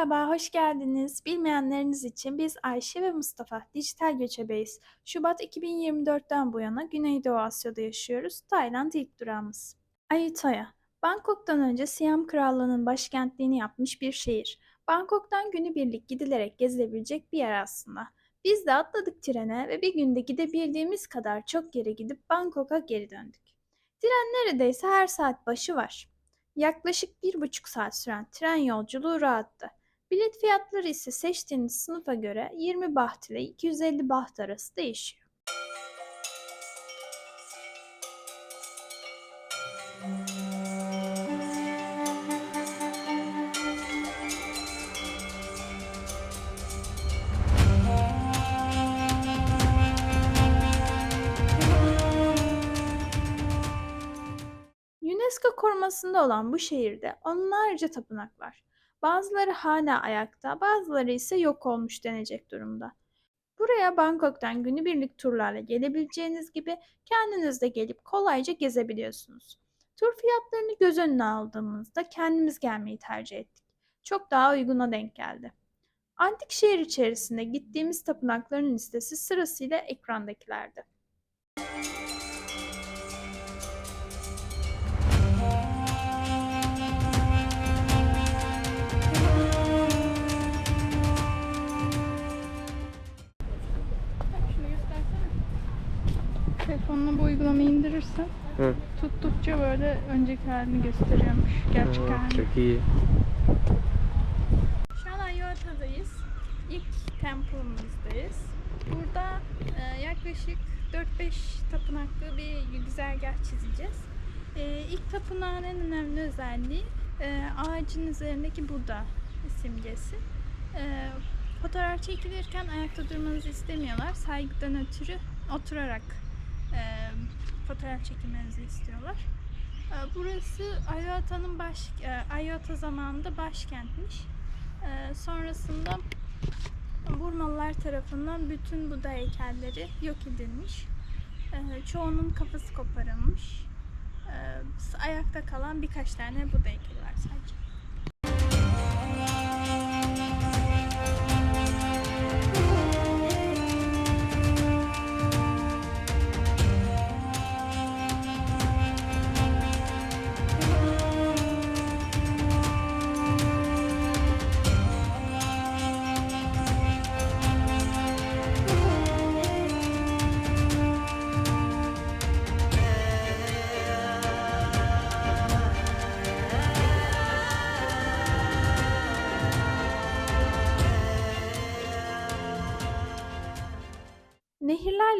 Merhaba, hoş geldiniz. Bilmeyenleriniz için biz Ayşe ve Mustafa dijital göçebeyiz. Şubat 2024'ten bu yana Güneydoğu Asya'da yaşıyoruz. Tayland ilk durağımız. Ayutthaya, Bangkok'tan önce Siam Krallığı'nın başkentliğini yapmış bir şehir. Bangkok'tan günübirlik gidilerek gezilebilecek bir yer aslında. Biz de atladık trene ve bir günde gidebildiğimiz kadar çok yere gidip Bangkok'a geri döndük. Tren neredeyse her saat başı var. Yaklaşık bir buçuk saat süren tren yolculuğu rahattı. Bilet fiyatları ise seçtiğiniz sınıfa göre 20 baht ile 250 baht arası değişiyor. UNESCO korumasında olan bu şehirde onlarca tapınak var. Bazıları hala ayakta, bazıları ise yok olmuş denecek durumda. Buraya Bangkok'tan günübirlik turlarla gelebileceğiniz gibi kendiniz de gelip kolayca gezebiliyorsunuz. Tur fiyatlarını göz önüne aldığımızda kendimiz gelmeyi tercih ettik. Çok daha uyguna denk geldi. Antik şehir içerisinde gittiğimiz tapınakların listesi sırasıyla ekrandakilerdi. Şunu indirirsen Hı. tuttukça böyle önceki halini gösteriyormuş. Gerçek Aa, halini. çok iyi. Şu an Ayuata'dayız. İlk temple'ımızdayız. Burada e, yaklaşık 4-5 tapınaklı bir güzergah çizeceğiz. E, ilk tapınağın en önemli özelliği e, ağacın üzerindeki Buda simgesi. E, fotoğraf çekilirken ayakta durmanızı istemiyorlar. Saygıdan ötürü oturarak e, fotoğraf çekilmenizi istiyorlar. E, burası Ayuata'nın baş, e, Ayuata zamanında başkentmiş. Ee, sonrasında Burmalılar tarafından bütün Buda heykelleri yok edilmiş. Ee, çoğunun kafası koparılmış. Ee, ayakta kalan birkaç tane Buda heykeli var sadece.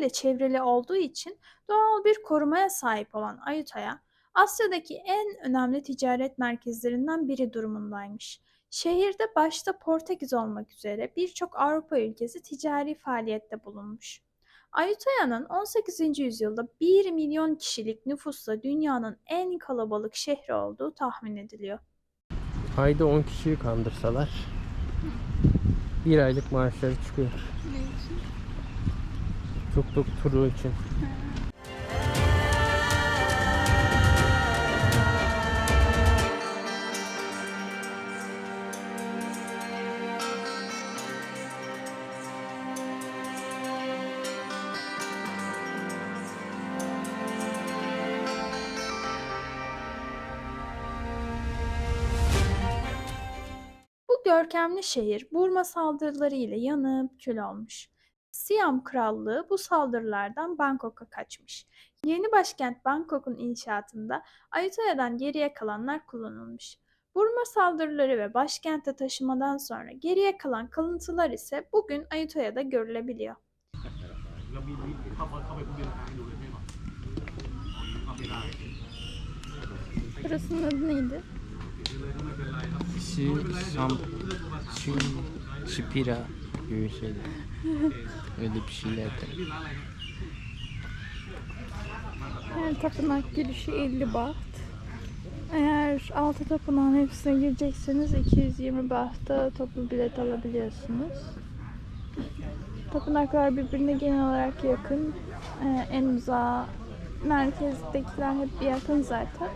Nehirlerle çevrili olduğu için doğal bir korumaya sahip olan Ayutthaya, Asya'daki en önemli ticaret merkezlerinden biri durumundaymış. Şehirde başta Portekiz olmak üzere birçok Avrupa ülkesi ticari faaliyette bulunmuş. Ayutthaya'nın 18. yüzyılda 1 milyon kişilik nüfusla dünyanın en kalabalık şehri olduğu tahmin ediliyor. Ayda 10 kişiyi kandırsalar bir aylık maaşları çıkıyor. Ne için? Tuk tuk turu için. Görkemli şehir Burma saldırıları ile yanıp kül olmuş. Siyam Krallığı bu saldırılardan Bangkok'a kaçmış. Yeni başkent Bangkok'un inşaatında Ayutthaya'dan geriye kalanlar kullanılmış. Burma saldırıları ve başkente taşımadan sonra geriye kalan kalıntılar ise bugün Ayutthaya'da görülebiliyor. Burasının adı neydi? Şi, şam, şi, şipira gibi şeydi. Öyle bir şeylerdi. Her tapınak girişi 50 baht. Eğer 6 tapınağın hepsine girecekseniz 220 bahta toplu bilet alabiliyorsunuz. Tapınaklar birbirine genel olarak yakın. Ee, en uzağı merkezdekiler hep yakın zaten.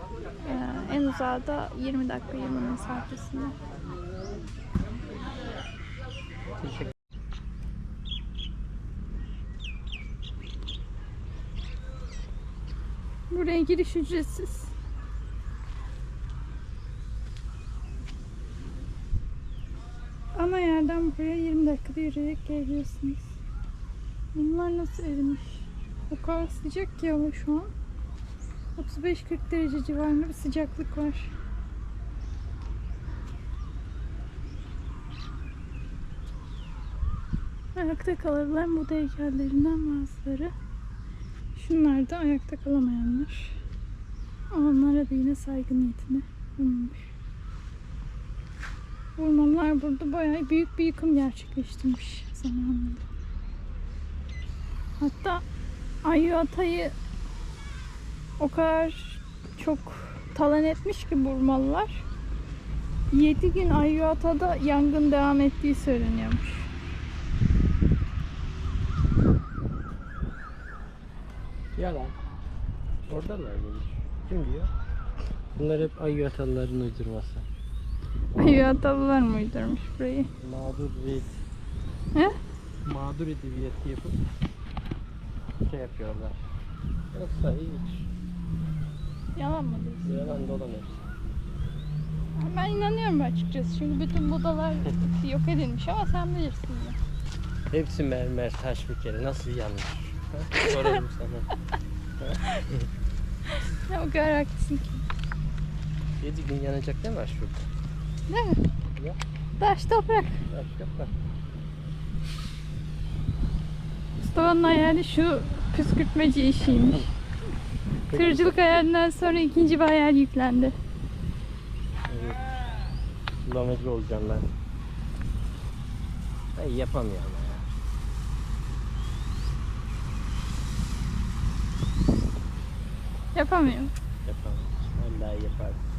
Ee, en uzağı da 20 dakika yürüme mesafesinde. Buraya giriş ücretsiz. Ana yerden buraya 20 dakikada yürüyerek geliyorsunuz. Bunlar nasıl erimiş? O kadar sıcak ki hava şu an. 35-40 derece civarında bir sıcaklık var. Ayakta kalabilen Buda heykellerinden bazıları. Şunlar da ayakta kalamayanlar. Onlara da yine saygı niyetine bulunmuş. Ormanlar burada bayağı büyük bir yıkım gerçekleştirmiş zamanında. Hatta Ayyuata'yı o kadar çok talan etmiş ki Burmalılar. 7 gün Ayyuata'da yangın devam ettiği söyleniyormuş. Yalan. Oradalar mıymış? Kim diyor? Bunlar hep ayı atalıların uydurması. Ayyuatalılar mı uydurmuş burayı? Mağduriyet. He? Mağdur edebiyatı yapıp şey yapıyorlar. Yoksa hiç Yalan mı diyorsun? yalan dolan hepsi. Ben inanıyorum açıkçası. Çünkü bütün budalar yok edilmiş ama sen bilirsin ya. Hepsi mermer taş bir kere. Nasıl yanmış? Sorarım sana. Ya o kadar haklısın ki. 7 gün yanacak ne var şurada? Değil mi? Ya. Taş toprak. Yok da. Mustafa'nın hayali şu püskürtmeci işiymiş. Tırcılık hayalinden sonra ikinci bir hayal yüklendi. Evet. Sulamacı olacağım ben. Ben yapamıyorum ya. Yapamıyorum. Vallahi yaparım. Oo,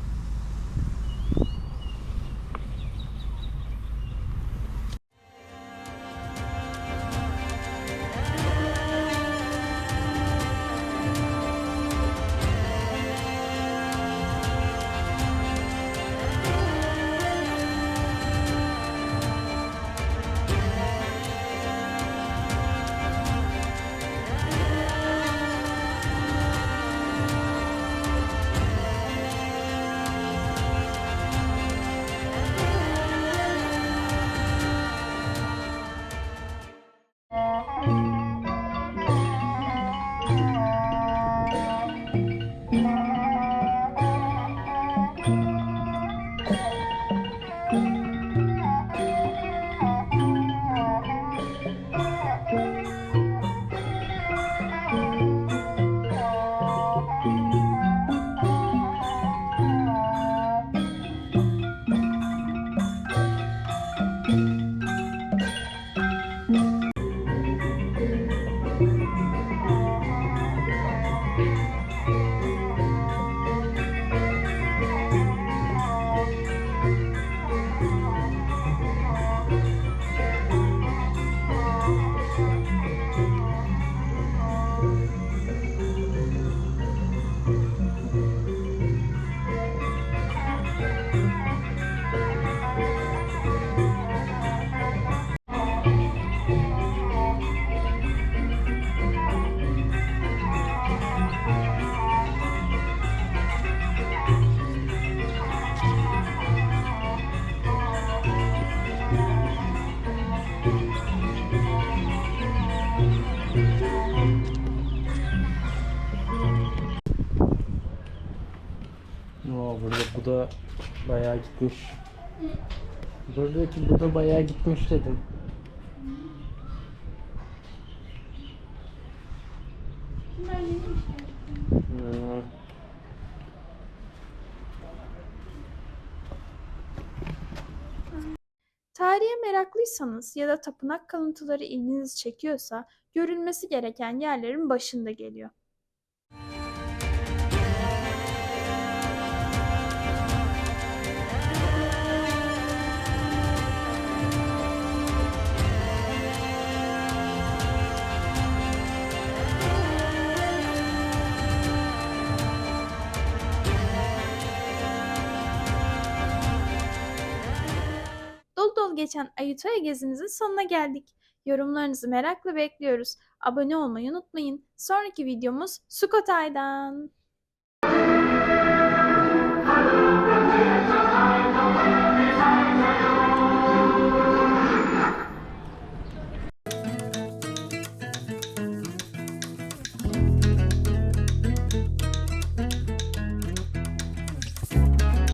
burada bu da bayağı gitmiş. Buradaki bu da bayağı gitmiş dedim. Tarihe meraklıysanız ya da tapınak kalıntıları ilginizi çekiyorsa görülmesi gereken yerlerin başında geliyor. yol geçen Ayutthaya gezimizin sonuna geldik. Yorumlarınızı merakla bekliyoruz. Abone olmayı unutmayın. Sonraki videomuz Sukotay'dan. Müzik